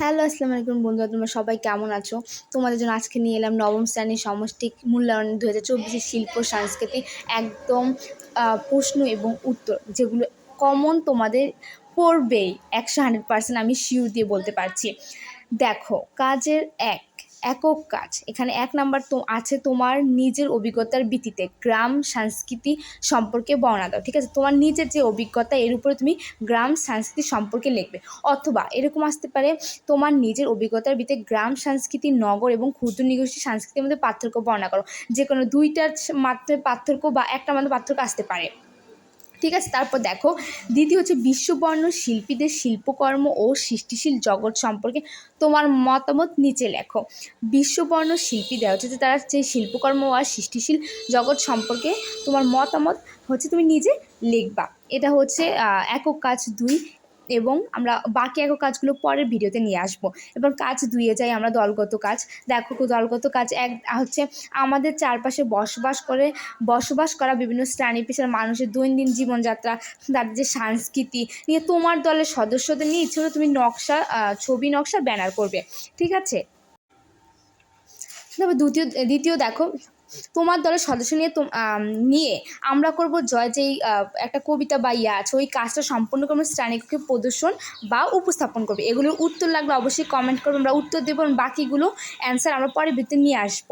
Hello আসসালামু আলাইকুম বন্ধুরা, তোমরা সবাই কেমন আছো? তোমাদের জন্য আজকে নিয়ে এলাম নবম শ্রেণির সমষ্টিক মূল্যায়ন দু হাজার চব্বিশের শিল্প সংস্কৃতি একদম প্রশ্ন এবং উত্তর, যেগুলো কমন তোমাদের পড়বেই, একশো হান্ড্রেড পার্সেন্ট আমি শিওর দিয়ে বলতে পারছি। দেখো, কাজের এক একক কাজ। এখানে এক নাম্বার তো আছে তোমার নিজের অভিজ্ঞতার ভিত্তিতে গ্রাম, সংস্কৃতি সম্পর্কে বর্ণনা দাও, ঠিক আছে? তোমার নিজের যে অভিজ্ঞতা, এর উপরে তুমি গ্রাম, সংস্কৃতি সম্পর্কে লিখবে। অথবা এরকম আসতে পারে, তোমার নিজের অভিজ্ঞতার ভিত্তিতে গ্রাম, সংস্কৃতি, নগর এবং ক্ষুদ্র নিগোষ্ঠী সংস্কৃতির মধ্যে পার্থক্য বর্ণনা করো। যে কোনো দুইটার মাত্র পার্থক্য বা একটা মাত্র পার্থক্য আসতে পারে। ঠিক আছে? তারপর দেখো দ্বিতীয় হচ্ছে বিশ্ববর্ণ শিল্পীদের শিল্পকর্ম ও সৃষ্টিশীল জগৎ সম্পর্কে তোমার মতামত নিচে লেখো। বিশ্ববর্ণ শিল্পী দেওয়া হচ্ছে যে তারা যে শিল্পকর্ম আর সৃষ্টিশীল জগৎ সম্পর্কে তোমার মতামত হচ্ছে তুমি নিজে লিখবা। এটা হচ্ছে একক কাজ দুই এবং আমরা বাকি একক কাজগুলো পরের ভিডিওতে নিয়ে আসব। এবার কাজ দুইয়ে যাই আমরা দলগত কাজ। দেখো দলগত কাজ এক, হচ্ছে আমাদের চারপাশে বসবাস করে, বসবাস করা বিভিন্ন শ্রেণি পেশার মানুষের দৈনন্দিন জীবনযাত্রা, তাদের যে সংস্কৃতি নিয়ে তোমার দলের সদস্যদের নিয়ে ইচ্ছে তুমি নকশা ছবি নকশা, ব্যানার করবে। ঠিক আছে? তারপর দ্বিতীয় দ্বিতীয় দেখো তোমার দলের সদস্য নিয়ে নিয়ে আমরা করব জয় যেই একটা কবিতা বা ইয়া আছে, ওই কাজটা সম্পূর্ণ করব শ্রেণীকে প্রদর্শন বা উপস্থাপন করবে। এগুলোর উত্তর লাগলে অবশ্যই কমেন্ট করবে, আমরা উত্তর দেবো বাকিগুলো অ্যান্সার আমরা পরে ভিত্তি নিয়ে আসব।